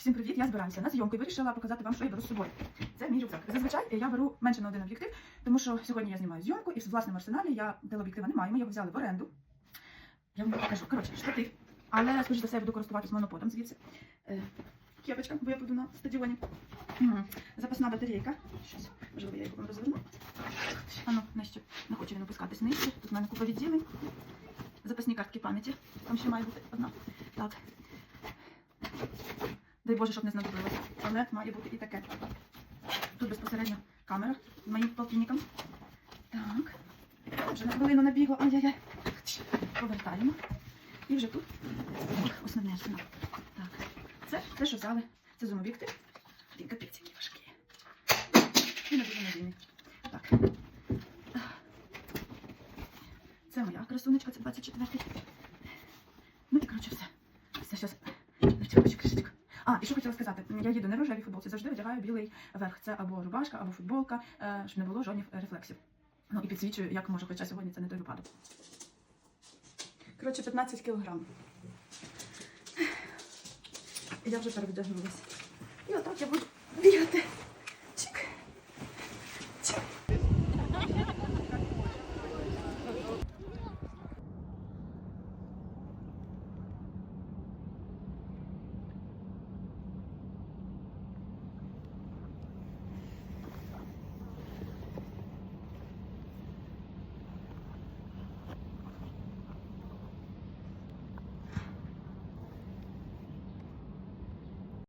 Всім привіт! Я збираюся на зйомку і вирішила показати вам, що я беру з собою. Це мій рюкзак. Зазвичай я беру менше на один об'єктив, тому що сьогодні я знімаю зйомку і в власному арсеналі я телеоб'єктива не маю. Ми його взяли в оренду. Я вам покажу. Коротше, штатив. Але, скоріш все, я буду користуватись моноподом звідси. Е, кепочка, бо я буду на стадіоні. Запасна батарейка. Щас, можливо, я його вам розверну. Ану, нижче. Не хочу він опускатись нижче. Тут в мене купа відділень. Запасні картки пам'яті. Там ще має бути одна. Так. Дай Боже, щоб не знадобилося. Але має бути і таке. Тут безпосередньо камера з моїм полтинником. Так. Вже на хвилину набігло. Ай-яй-яй. Повертаємо. І вже тут основне арсенал. Так. Це те, що взяли. Це зум-об'єктив. Він капець, який важкий. І на дуже надійний. Так. Це моя красунечка, це 24-й. Ну і коротше все. Все, щас. Кришечку, кришечку. А, і що хотіла сказати, я їду в рожевій футболці, завжди одягаю білий верх. Це або рубашка, або футболка, е, щоб не було жодних рефлексів. Ну і підсвічую, як можу, хоча сьогодні це не той випадок. Коротше, 15 кілограм. Я вже перевдягнулася. І отак я буду